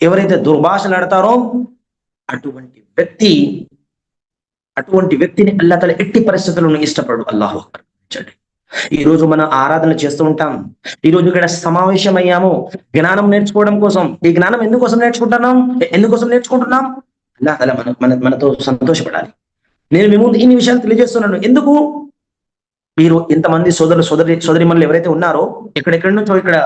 ఎవరైతే దుర్భాషలాడతారో అటువంటి వ్యక్తి అటువంటి వ్యక్తిని అల్లా తల ఎట్టి పరిస్థితులను ఇష్టపడు అల్లాహు ఈ రోజు మనం ఆరాధన చేస్తూ ఉంటాం. ఈ రోజు ఇక్కడ సమావేశం అయ్యాము జ్ఞానం నేర్చుకోవడం కోసం. ఈ జ్ఞానం ఎందుకోసం నేర్చుకుంటున్నాం? ఎందుకోసం నేర్చుకుంటున్నాం? అల్లా తల మన మన మనతో సంతోషపడాలి. నేను మీ ముందు ఇన్ని విషయాలు తెలియజేస్తున్నాను. ఎందుకు? మీరు ఇంతమంది సోదరులు సోదరి సోదరి సోదరిమణులు ఎవరైతే ఉన్నారో ఎక్కడెక్కడి నుంచో ఇక్కడ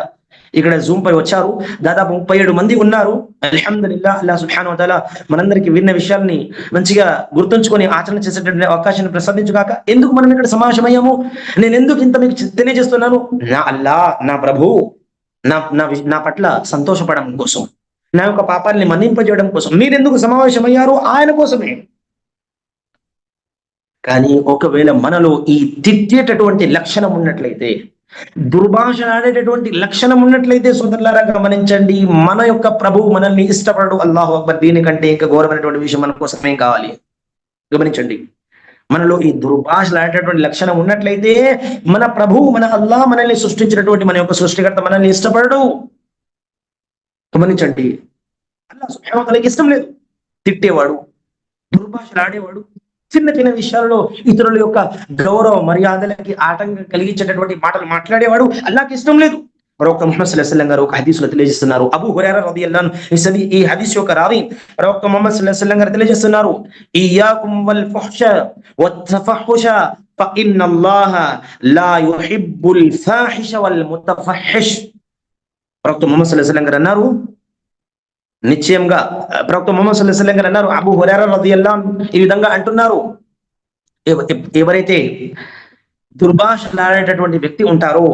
ఇక్కడ జూమ్ పై వచ్చారు. దాదాపు ముప్పై ఏడు మంది ఉన్నారు. అల్హమ్దుల్లా అల్లా సుబ్హాను వతాల మనందరికి విన్న విషయాల్ని మంచిగా గుర్తుంచుకొని ఆచరణ చేసేటువంటి అవకాశాన్ని ప్రసాదించుగాక ఎందుకు మనం ఇక్కడ సమావేశమయ్యాము? నేను ఎందుకు ఇంత మీకు తెలియజేస్తున్నాను? నా అల్లా నా ప్రభు నా నా నా పట్ల సంతోషపడడం కోసం నా యొక్క పాపాన్ని మన్నింపజేయడం కోసం మీరెందుకు సమావేశమయ్యారు? ఆయన కోసమే. కానీ ఒకవేళ మనలో ఈ తిట్టేటటువంటి లక్షణం ఉన్నట్లయితే దుర్భాషణ ఆడేటటువంటి లక్షణం ఉన్నట్లయితే సోదరులారా గమనించండి. మన యొక్క ప్రభువు మనల్ని ఇష్టపడడు. అల్లాహు అక్బర్ దీనికంటే ఇంకా ఘోరమైనటువంటి విషయం మన కోసం ఏం కావాలి? గమనించండి. మనలో ఈ దుర్భాషలు ఆడేటటువంటి లక్షణం ఉన్నట్లయితే మన ప్రభువు మన అల్లాహ్ మనల్ని సృష్టించినటువంటి మన యొక్క సృష్టికర్త మనల్ని ఇష్టపడడు. గమనించండి. అల్లా సుబ్హానహు ఇష్టం లేదు. తిట్టేవాడు దుర్భాషలు ఆడేవాడు చిన్న చిన్న విషయాలలో ఇతరుల యొక్క గౌరవ మర్యాదలకి ఆటంకం కలిగించేటటువంటి మాటలు మాట్లాడేవాడు అల్లాకి ఇష్టం లేదు ప్రవక్త ముహమ్మద్ సల్లాహం గారు ఒక హదీసులో తెలియజేస్తున్నారు అబు హురైరా రదియల్లాహు ఈ సది ఈ హదీస్ యొక్క రావి ప్రవక్త ముహమ్మద్ సల్లాహం గారు తెలియజేస్తున్నారు ఇయ్యాకుం వల్ ఫహ్ష వత్తఫహుష فإن الله لا يحب الفاحش والمتفحش ప్రవక్త ముహమ్మద్ సల్లాహం గారు అన్నారు నిశ్చయంగా ప్రవక్త ముహమ్మద్ సల్లాహం గారు అన్నారు అబు హురారా రదియల్లాహు ఈ విధంగా అంటున్నారు. ఎవరైతే దుర్భాషలాడేటటువంటి వ్యక్తి ఉంటారో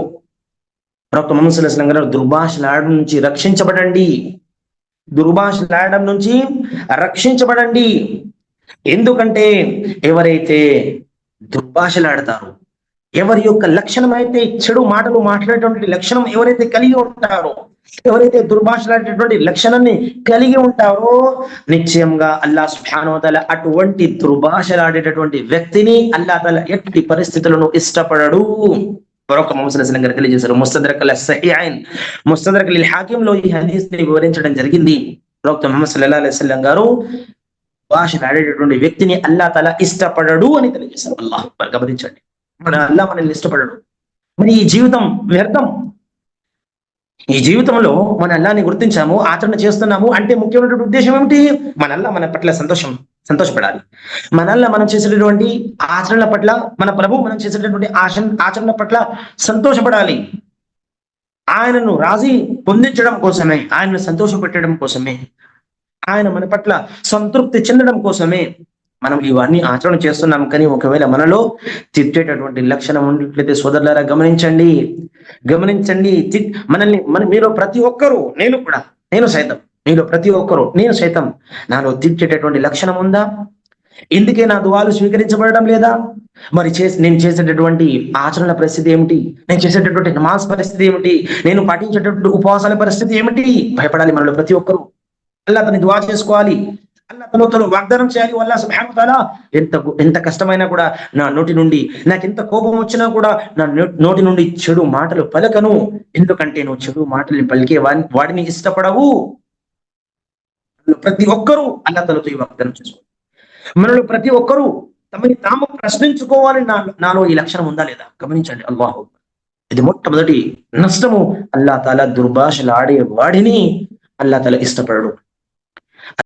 ప్రవక్త ముహమ్మద్ సల్లాహం గారు దుర్భాషలాడడం నుంచి రక్షించబడండి. దుర్భాషలాడడం నుంచి రక్షించబడండి. ఎందుకంటే ఎవరైతే దుర్భాషలాడతారు ఎవరి యొక్క లక్షణం అయితే చెడు మాటలు మాట్లాడేటువంటి లక్షణం ఎవరైతే కలిగి ఉంటారో ఎవరైతే దుర్భాషలాడేటువంటి లక్షణాన్ని కలిగి ఉంటారో నిశ్చయంగా అల్లా సుబ్హానహు అటువంటి దుర్భాషలాడేటటువంటి వ్యక్తిని అల్లా తల ఎట్టి పరిస్థితులను ఇష్టపడడు. మరొక ముసలిం గారు తెలియజేశారు ముస్తదరక్ అల్ సహీహైన్. హాకింలో లో ఈ హదీస్ని వివరించడం జరిగింది. ప్రవక్త మహమ్మద్ సల్లల్లాహు అలైహి గారు భాషలాడేటటువంటి వ్యక్తిని అల్లా తల ఇష్టపడడు అని తెలియజేశారు. అల్లాహ్ గమనించండి. మన అల్లా మనల్ని ఇష్టపడడు. మరి ఈ జీవితం వ్యర్థం. ఈ జీవితంలో మన అల్లాని గుర్తించాము ఆచరణ చేస్తున్నాము అంటే ముఖ్యమైనటువంటి ఉద్దేశం ఏమిటి? మన అల్లా మన పట్ల సంతోషం సంతోషపడాలి. మన అల్లా మనం చేసేటటువంటి ఆచరణ పట్ల మన ప్రభు మనం చేసేటటువంటి ఆచరణ ఆచరణ పట్ల సంతోషపడాలి. ఆయనను రాజీ పొందించడం కోసమే ఆయనను సంతోషపెట్టడం కోసమే ఆయన మన పట్ల సంతృప్తి చెందడం కోసమే మనం ఇవన్నీ ఆచరణ చేస్తున్నాం కానీ ఒకవేళ మనలో తిట్టేటటువంటి లక్షణం ఉన్నట్లయితే సోదరులారా గమనించండి. గమనించండి. మనల్ని మన మీలో ప్రతి ఒక్కరూ నేను కూడా నేను సైతం మీలో ప్రతి ఒక్కరూ నేను సైతం నాలో తిట్టేటటువంటి లక్షణం ఉందా? ఎందుకే నా దువాలు స్వీకరించబడడం లేదా? మరి చేసి నేను చేసేటటువంటి ఆచరణ పరిస్థితి ఏమిటి? నేను చేసేటటువంటి నమాజ్ పరిస్థితి ఏమిటి? నేను పాటించేటటువంటి ఉపవాసాల పరిస్థితి ఏమిటి? భయపడాలి మనలో ప్రతి ఒక్కరూ. అలా అతని దువా చేసుకోవాలి. అల్లా తను తను వాగ్దానం చేయాలి. వల్ల సుబ్హానహు ఎంత ఎంత కష్టమైనా కూడా నా నోటి నుండి నాకు ఎంత కోపం వచ్చినా కూడా నా నోటి నుండి చెడు మాటలు పలకను. ఎందుకంటే నువ్వు చెడు మాటలు పలికే వాడిని వాడిని ఇష్టపడవు. ప్రతి ఒక్కరూ అల్లా తలతో ఈ వాగ్దానం చేసుకోవాలి. మనలో ప్రతి ఒక్కరూ తమని తాము ప్రశ్నించుకోవాలి. నా నాలో ఈ లక్షణం ఉందా లేదా? గమనించండి. అల్లాహు ఇది మొట్టమొదటి నష్టము. అల్లా తాలా దుర్భాషలాడే వాడిని అల్లా తల ఇష్టపడడు.